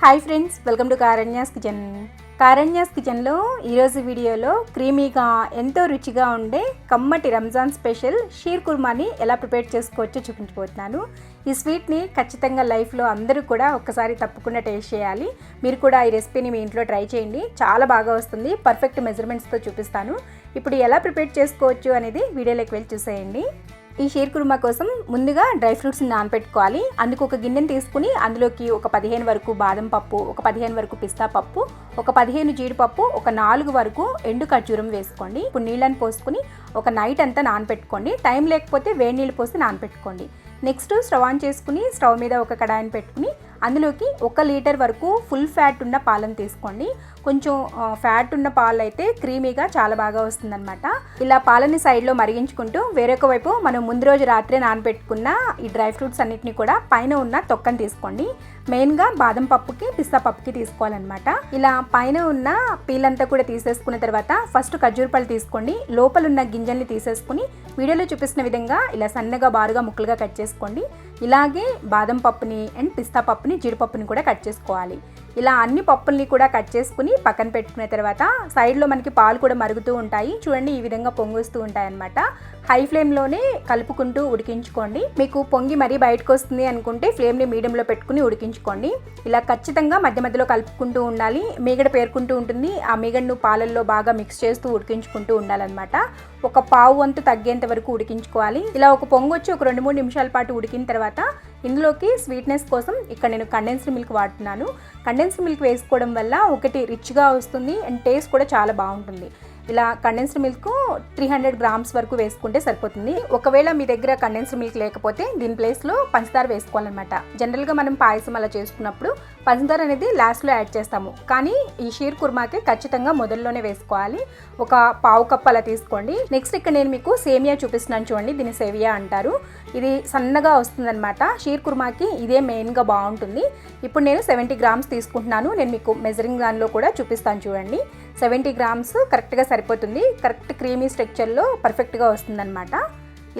Hi friends welcome to Karanya's kitchen. Karanya's కిచెన్లో ఈరోజు వీడియోలో క్రీమీగా ఎంతో రుచిగా ఉండే కమ్మటి రంజాన్ స్పెషల్ షీర్ కుర్మాని ఎలా ప్రిపేర్ చేసుకోవచ్చో చూపించబోతున్నాను. ఈ స్వీట్ని ఖచ్చితంగా లైఫ్లో అందరూ కూడా ఒక్కసారి తప్పకుండా టేస్ట్ చేయాలి. మీరు కూడా ఈ రెసిపీని మీ ఇంట్లో ట్రై చేయండి. చాలా బాగా వస్తుంది. పర్ఫెక్ట్ మెజర్మెంట్స్తో చూపిస్తాను. ఇప్పుడు ఎలా ప్రిపేర్ చేసుకోవచ్చు అనేది వీడియోలోకి వెళ్ళి చూసేయండి. ఈ షీర్ కుర్మా కోసం ముందుగా డ్రై ఫ్రూట్స్ని నానపెట్టుకోవాలి. అందుకు ఒక గిన్నెని తీసుకుని అందులోకి ఒక పదిహేను వరకు బాదం పప్పు ఒక పదిహేను వరకు పిస్తా పప్పు ఒక పదిహేను జీడిపప్పు ఒక నాలుగు వరకు ఎండు ఖర్జూరం వేసుకోండి. ఇప్పుడు నీళ్ళని పోసుకుని ఒక నైట్ అంతా నానపెట్టుకోండి. టైం లేకపోతే వేడి నీళ్ళు పోసి నానపెట్టుకోండి. నెక్స్ట్ స్టవ్ ఆన్ చేసుకుని స్టవ్ మీద ఒక కడాయిని పెట్టుకుని అందులోకి ఒక లీటర్ వరకు ఫుల్ ఫ్యాట్ ఉన్న పాలను తీసుకోండి. కొంచెం ఫ్యాట్ ఉన్న పాలు అయితే క్రీమీగా చాలా బాగా వస్తుందన్నమాట. ఇలా పాలని సైడ్లో మరిగించుకుంటూ వేరొక వైపు మనం ముందు రోజు రాత్రే నానబెట్టుకున్న ఈ డ్రై ఫ్రూట్స్ అన్నిటిని కూడా పైన ఉన్న తొక్కని తీసుకోండి. మెయిన్గా బాదం పప్పుకి పిస్తా పప్పుకి తీసుకోవాలన్నమాట. ఇలా పైన ఉన్న పీలంతా కూడా తీసేసుకున్న తర్వాత ఫస్ట్ ఖర్జూర పళ్ళు తీసుకోండి. లోపల ఉన్న గింజల్ని తీసేసుకుని వీడియోలో చూపిస్తున్న విధంగా ఇలా సన్నగా బారుగా ముక్కలుగా కట్ చేసుకోండి. ఇలాగే బాదం పప్పుని అండ్ పిస్తా పప్పుని జీడిపప్పుని కూడా కట్ చేసుకోవాలి. ఇలా అన్ని పప్పుల్ని కూడా కట్ చేసుకుని పక్కన పెట్టుకున్న తర్వాత సైడ్లో మనకి పాలు కూడా మరుగుతూ ఉంటాయి. చూడండి ఈ విధంగా పొంగుస్తూ ఉంటాయి అనమాట హై ఫ్లేమ్లోనే కలుపుకుంటూ ఉడికించుకోండి. మీకు పొంగి మరీ బయటకు వస్తుంది అనుకుంటే ఫ్లేమ్ని మీడియంలో పెట్టుకుని ఉడికించుకోండి. ఇలా ఖచ్చితంగా మధ్య మధ్యలో కలుపుకుంటూ ఉండాలి. మీగడ పేర్కుంటూ ఉంటుంది. ఆ మీగడను పాలల్లో బాగా మిక్స్ చేస్తూ ఉడికించుకుంటూ ఉండాలన్నమాట. ఒక పావు వంతు తగ్గేంత వరకు ఉడికించుకోవాలి. ఇలా ఒక పొంగు వచ్చి ఒక రెండు మూడు నిమిషాల పాటు ఉడికిన తర్వాత ఇందులోకి స్వీట్నెస్ కోసం ఇక్కడ నేను కండెన్స్డ్ మిల్క్ వాడుతున్నాను. కండెన్స్డ్ మిల్క్ వేసుకోవడం వల్ల ఒకటి రిచ్గా వస్తుంది అండ్ టేస్ట్ కూడా చాలా బాగుంటుంది. ఇలా condensed milk three hundred grams వరకు వేసుకుంటే సరిపోతుంది. ఒకవేళ మీ దగ్గర కండెన్స్డ్ మిల్క్ లేకపోతే దీని ప్లేస్లో పంచదార వేసుకోవాలన్నమాట. జనరల్గా మనం పాయసం అలా చేసుకున్నప్పుడు పంచదార అనేది లాస్ట్లో యాడ్ చేస్తాము. కానీ ఈ షీర్ కుర్మాకి ఖచ్చితంగా మొదల్లోనే వేసుకోవాలి. ఒక పావు కప్ అలా తీసుకోండి. నెక్స్ట్ ఇక్కడ నేను మీకు సేమియా చూపిస్తున్నాను చూడండి. దీన్ని సేవియా అంటారు. ఇది సన్నగా వస్తుందన్నమాట. షీర్ కుర్మాకి ఇదే మెయిన్గా బాగుంటుంది. ఇప్పుడు నేను సెవెంటీ గ్రామ్స్ తీసుకుంటున్నాను. నేను మీకు మెజరింగ్ దానిలో కూడా చూపిస్తాను చూడండి. సెవెంటీ గ్రామ్స్ కరెక్ట్గా సరిపోతుంది. కరెక్ట్ క్రీమీ స్ట్రక్చర్లో పర్ఫెక్ట్గా వస్తుందన్నమాట.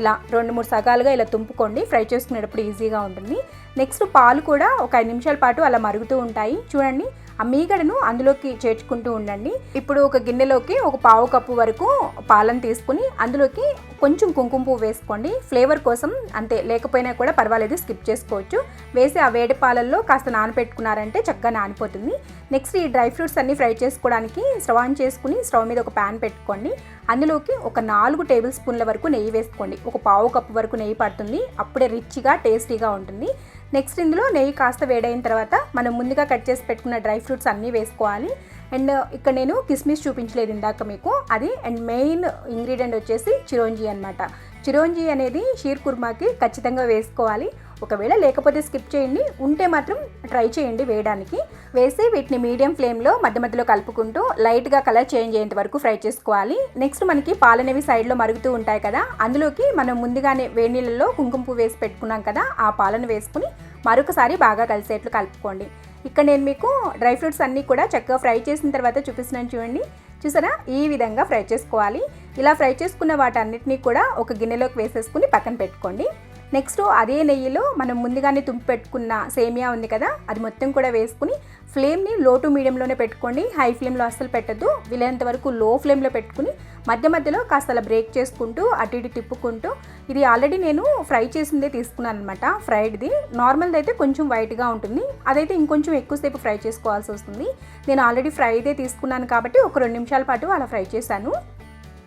ఇలా రెండు మూడు సగాలుగా ఇలా తుంపుకోండి. ఫ్రై చేసుకునేటప్పుడు ఈజీగా ఉంటుంది. నెక్స్ట్ పాలు కూడా ఒక ఐదు నిమిషాల పాటు అలా మరుగుతూ ఉంటాయి. చూడండి ఆ మీగడను అందులోకి చేర్చుకుంటూ ఉండండి. ఇప్పుడు ఒక గిన్నెలోకి ఒక పావు కప్పు వరకు పాలను తీసుకుని అందులోకి కొంచెం కుంకుమ పువ్వు వేసుకోండి. ఫ్లేవర్ కోసం అంతే లేకపోయినా కూడా పర్వాలేదు స్కిప్ చేసుకోవచ్చు. వేసి ఆ వేడి పాలల్లో కాస్త నానబెట్టుకున్నారంటే చక్కగా నానిపోతుంది. నెక్స్ట్ ఈ డ్రై ఫ్రూట్స్ అన్ని ఫ్రై చేసుకోవడానికి స్టవ్ ఆన్ చేసుకుని స్టవ్ మీద ఒక ప్యాన్ పెట్టుకోండి. అందులోకి ఒక నాలుగు టేబుల్ స్పూన్ల వరకు నెయ్యి వేసుకోండి. ఒక పావు కప్పు వరకు నెయ్యి పడుతుంది. అప్పుడే రిచ్గా టేస్టీగా ఉంటుంది. నెక్స్ట్ ఇందులో నెయ్యి కాస్త వేడైన తర్వాత మనం ముందుగా కట్ చేసి పెట్టుకున్న డ్రై ఫ్రూట్స్ అన్నీ వేసుకోవాలి. అండ్ ఇక్కడ నేను కిస్మిస్ చూపించలేదు ఇందాక మీకు. అది అండ్ మెయిన్ ఇంగ్రీడియంట్ వచ్చేసి చిరోంజీ అనమాట చిరోంజీ అనేది షీర్ కుర్మాకి ఖచ్చితంగా వేసుకోవాలి. ఒకవేళ లేకపోతే స్కిప్ చేయండి. ఉంటే మాత్రం ట్రై చేయండి వేయడానికి. వేసి వీటిని మీడియం ఫ్లేమ్లో మధ్య మధ్యలో కలుపుకుంటూ లైట్గా కలర్ చేంజ్ అయ్యేంత వరకు ఫ్రై చేసుకోవాలి. నెక్స్ట్ మనకి పాలనేవి సైడ్లో మరుగుతూ ఉంటాయి కదా. అందులోకి మనం ముందుగానే వేడి నీళ్ళలో కుంకుమ పువ్వు వేసి పెట్టుకున్నాం కదా ఆ పాలను వేసుకుని మరొకసారి బాగా కలిసేట్లు కలుపుకోండి. ఇక్కడ నేను మీకు డ్రై ఫ్రూట్స్ అన్నీ కూడా చక్కగా ఫ్రై చేసిన తర్వాత చూపిస్తున్నాను చూడండి. చూసారా? ఈ విధంగా ఫ్రై చేసుకోవాలి. ఇలా ఫ్రై చేసుకున్న వాటన్నిటిని కూడా ఒక గిన్నెలోకి వేసేసుకుని పక్కన పెట్టుకోండి. నెక్స్ట్ అదే నెయ్యిలో మనం ముందుగానే తుంపి పెట్టుకున్న సేమియా ఉంది కదా అది మొత్తం కూడా వేసుకుని ఫ్లేమ్ని లో టు మీడియంలోనే పెట్టుకోండి. హై ఫ్లేమ్లో అస్సలు పెట్టద్దు. వీలైనంత వరకు లో ఫ్లేమ్లో పెట్టుకుని మధ్య మధ్యలో కాస్త అలా బ్రేక్ చేసుకుంటూ అటు ఇటు తిప్పుకుంటూ ఇది ఆల్రెడీ నేను ఫ్రై చేసిందే తీసుకున్నాను అనమాట ఫ్రైడ్ది. నార్మల్ది అయితే కొంచెం వైట్గా ఉంటుంది. అదైతే ఇంకొంచెం ఎక్కువసేపు ఫ్రై చేసుకోవాల్సి వస్తుంది. నేను ఆల్రెడీ ఫ్రైదే తీసుకున్నాను కాబట్టి ఒక రెండు నిమిషాల పాటు అలా ఫ్రై చేశాను.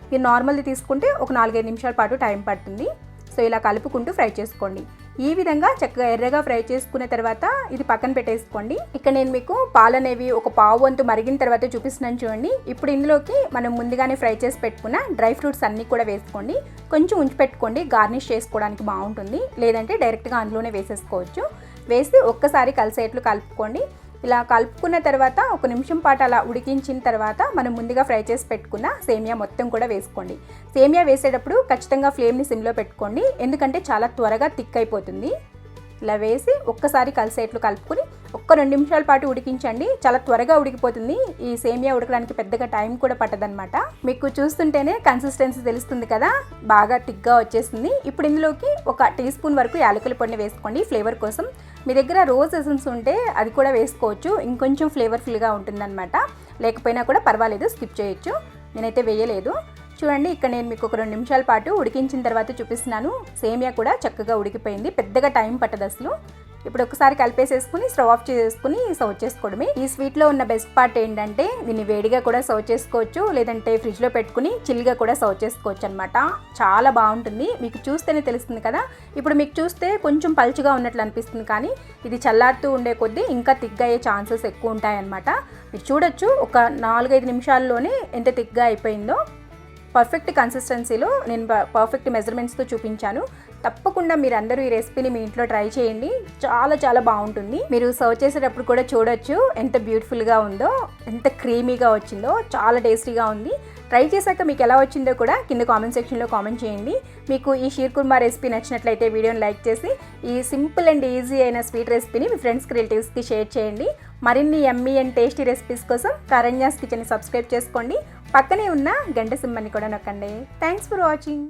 మీరు నార్మల్ది తీసుకుంటే ఒక నాలుగైదు నిమిషాల పాటు టైం పడుతుంది. సో ఇలా కలుపుకుంటూ ఫ్రై చేసుకోండి. ఈ విధంగా చక్కగా ఎర్రగా ఫ్రై చేసుకున్న తర్వాత ఇది పక్కన పెట్టేసుకోండి. ఇక్కడ నేను మీకు పాలు అనేవి ఒక పావు వంతు మరిగిన తర్వాత చూపిస్తున్నాను చూడండి. ఇప్పుడు ఇందులోకి మనం ముందుగానే ఫ్రై చేసి పెట్టుకున్న డ్రై ఫ్రూట్స్ అన్నీ కూడా వేసుకోండి. కొంచెం ఉంచి పెట్టుకోండి. గార్నిష్ చేసుకోవడానికి బాగుంటుంది. లేదంటే డైరెక్ట్గా అందులోనే వేసేసుకోవచ్చు. వేసి ఒక్కసారి కలిసేట్లు కలుపుకోండి. ఇలా కలుపుకున్న తర్వాత ఒక నిమిషం పాటు అలా ఉడికించిన తర్వాత మనం ముందుగా ఫ్రై చేసి పెట్టుకున్న సేమియా మొత్తం కూడా వేసుకోండి. సేమియా వేసేటప్పుడు ఖచ్చితంగా ఫ్లేమ్ని సిమ్లో పెట్టుకోండి. ఎందుకంటే చాలా త్వరగా థిక్ అయిపోతుంది. ఇలా వేసి ఒక్కసారి కలిసేట్లు కలుపుకుని ఒక్క రెండు నిమిషాల పాటు ఉడికించండి. చాలా త్వరగా ఉడికిపోతుంది. ఈ సేమియా ఉడకడానికి పెద్దగా టైం కూడా పట్టదనమాట మీకు చూస్తుంటేనే కన్సిస్టెన్సీ తెలుస్తుంది కదా. బాగా టిక్గా వచ్చేసింది ఇప్పుడు ఇందులోకి ఒక టీ స్పూన్ వరకు యాలకుల పొడిని వేసుకోండి. ఫ్లేవర్ కోసం మీ దగ్గర రోజ్ ఎసెన్స్ ఉంటే అది కూడా వేసుకోవచ్చు. ఇంకొంచెం ఫ్లేవర్ఫుల్గా ఉంటుందన్నమాట. లేకపోయినా కూడా పర్వాలేదు స్కిప్ చేయొచ్చు. నేనైతే వేయలేదు. చూడండి ఇక్కడ నేను మీకు ఒక రెండు నిమిషాల పాటు ఉడికించిన తర్వాత చూపిస్తున్నాను. సేమియా కూడా చక్కగా ఉడికిపోయింది. పెద్దగా టైం పట్టదు అసలు. ఇప్పుడు ఒకసారి కలిపేసేసుకుని స్టవ్ ఆఫ్ చేసుకుని సర్వ్ చేసుకోవడమే. ఈ స్వీట్లో ఉన్న బెస్ట్ పార్ట్ ఏంటంటే దీన్ని వేడిగా కూడా సర్వ్ చేసుకోవచ్చు. లేదంటే ఫ్రిడ్జ్లో పెట్టుకుని చిల్గా కూడా సర్వ్ చేసుకోవచ్చు అనమాట చాలా బాగుంటుంది. మీకు చూస్తేనే తెలుస్తుంది కదా. ఇప్పుడు మీకు చూస్తే కొంచెం పలుచుగా ఉన్నట్లు అనిపిస్తుంది కానీ ఇది చల్లారుతూ ఉండే కొద్దీ ఇంకా తిగ్గా అయ్యే ఛాన్సెస్ ఎక్కువ ఉంటాయన్నమాట మీరు చూడొచ్చు ఒక నాలుగైదు నిమిషాల్లోనే ఎంత తిగ్గా అయిపోయిందో. పర్ఫెక్ట్ కన్సిస్టెన్సీలో నేను పర్ఫెక్ట్ మెజర్మెంట్స్తో చూపించాను. తప్పకుండా మీరు అందరూ ఈ రెసిపీని మీ ఇంట్లో ట్రై చేయండి. చాలా చాలా బాగుంటుంది. మీరు సర్వ్ చేసేటప్పుడు కూడా చూడొచ్చు ఎంత బ్యూటిఫుల్గా ఉందో ఎంత క్రీమీగా వచ్చిందో చాలా టేస్టీగా ఉంది. ట్రై చేశాక మీకు ఎలా వచ్చిందో కూడా కింద కామెంట్ సెక్షన్లో కామెంట్ చేయండి. మీకు ఈ షీర్ కుర్మా రెసిపీ నచ్చినట్లయితే వీడియోని లైక్ చేసి ఈ సింపుల్ అండ్ ఈజీ అయిన స్వీట్ రెసిపీని మీ ఫ్రెండ్స్కి రిలేటివ్స్కి షేర్ చేయండి. మరిన్ని ఎమ్మీ అండ్ టేస్టీ రెసిపీస్ కోసం కరణ్యాస్ కిచెన్ని సబ్స్క్రైబ్ చేసుకోండి. పక్కనే ఉన్న గంట సింహాన్ని కూడా నొక్కండి. Thanks for watching.